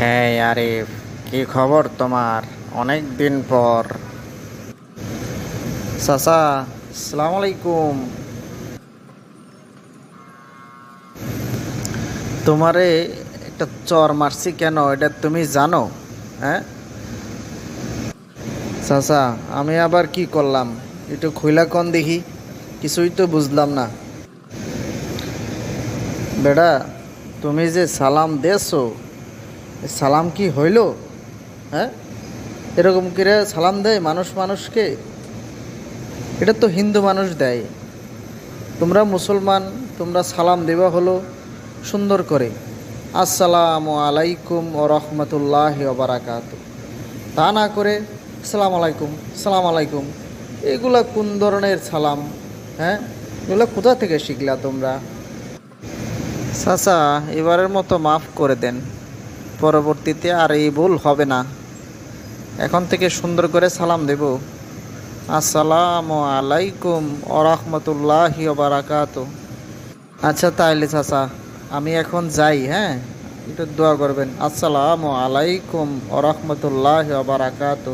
হ্যাঁ আরিফ কি খবর তোমার? অনেক দিন পর। চাচা, সালাম আলাইকুম। তোমারে একটা চর মারছি কেন? এটা তুমি জানো হ্যাঁ? চাচা, আমি আবার কি করলাম? একটু খুইলা কন দেখি, কিছুই তো বুঝলাম না। বেটা, তুমি যে সালাম দেছো সালাম কি হইল? হ্যাঁ? এরকম করে সালাম দেয় মানুষ মানুষকে? এটা তো হিন্দু মানুষ দেয়। তোমরা মুসলমান, তোমরা সালাম দেওয়া হলো সুন্দর করে। আসসালামু আলাইকুম ও রহমতুল্লাহ বারাকাত। তা না করে সালাম আলাইকুম সালাম আলাইকুম। এগুলা কোন ধরনের সালাম? হ্যাঁ? এগুলো কোথা থেকে শিখলা তোমরা? চাচা, এবারের মতো মাফ করে দেন। পরবর্তীতে আর এই ভুল হবে না। এখন থেকে সুন্দর করে সালাম দেব। আসসালামু আলাইকুম ওরহমতুল্লাহ বারাকাত আচ্ছা তাইলে চাচা, আমি এখন যাই হ্যাঁ? একটু দোয়া করবেন। আসসালামু আলাইকুম ওরহমতুল্লাহ বারাকাত